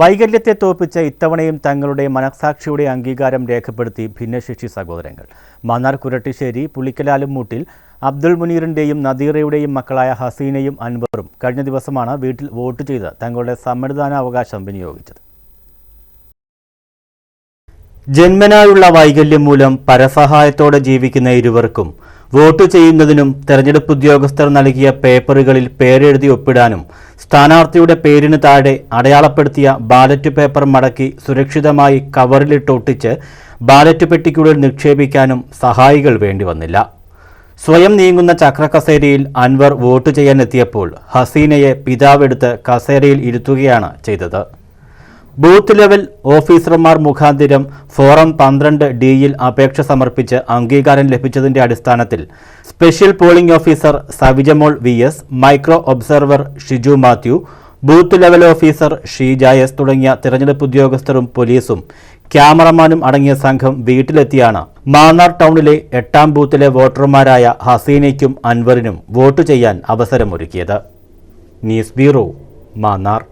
വൈകല്യത്തെ തോൽപ്പിച്ച ഇത്തവണയും തങ്ങളുടെ മനസാക്ഷിയുടെ അംഗീകാരം രേഖപ്പെടുത്തി ഭിന്നശേഷി സഹോദരങ്ങൾ. മന്നാർ കുരട്ടിശ്ശേരി പുളിക്കലാലും മൂട്ടിൽ അബ്ദുൾ മുനീറിന്റെയും നദീറയുടെയും മക്കളായ ഹസീനയും അൻവറും കഴിഞ്ഞ ദിവസമാണ് വീട്ടിൽ വോട്ട് ചെയ്ത് തങ്ങളുടെ സമ്മതിദാനാവകാശം വിനിയോഗിച്ചത്. ജന്മനായുള്ള വൈകല്യം മൂലം പരസഹായത്തോടെ ജീവിക്കുന്ന ഇരുവർക്കും വോട്ട് ചെയ്യുന്നതിനും തെരഞ്ഞെടുപ്പ് ഉദ്യോഗസ്ഥർ നൽകിയ പേപ്പറുകളിൽ പേരെഴുതി ഒപ്പിടാനും സ്ഥാനാർത്ഥിയുടെ പേരിന് താഴെ അടയാളപ്പെടുത്തിയ ബാലറ്റ് പേപ്പർ മടക്കി സുരക്ഷിതമായി കവറിലിട്ടൊട്ടിച്ച് ബാലറ്റ് പെട്ടിക്കുള്ളിൽ നിക്ഷേപിക്കാനും സഹായികൾ വേണ്ടി വന്നില്ല സ്വയം നീങ്ങുന്ന ചക്രകസേരയിൽ അൻവർ വോട്ട് ചെയ്യാനെത്തിയപ്പോൾ ഹസീനയെ പിതാവെടുത്ത് കസേരയിൽ ഇരുത്തുകയാണ് ചെയ്തത്. ബൂത്ത് ലെവൽ ഓഫീസർമാർ മുഖാന്തിരം ഫോറം പന്ത്രണ്ട് ഡിയിൽ അപേക്ഷ സമർപ്പിച്ച് അംഗീകാരം ലഭിച്ചതിന്റെ അടിസ്ഥാനത്തിൽ special polling officer Savijamol V S micro observer Shiju Mathew booth level officer Sheeja തുടങ്ങിയ തിരഞ്ഞെടുപ്പ് ഉദ്യോഗസ്ഥരും പോലീസും ക്യാമറമാനും അടങ്ങിയ സംഘം വീട്ടിലെത്തിയാണ്. മാന്നാർ ടൗണിലെ എട്ടാം ബൂത്തിലെ വോട്ടർമാരായ ഹസീനയ്ക്കും അൻവറിനും വോട്ട് ചെയ്യാൻ അവസരമൊരുക്കിയത്. News bureau Mannar.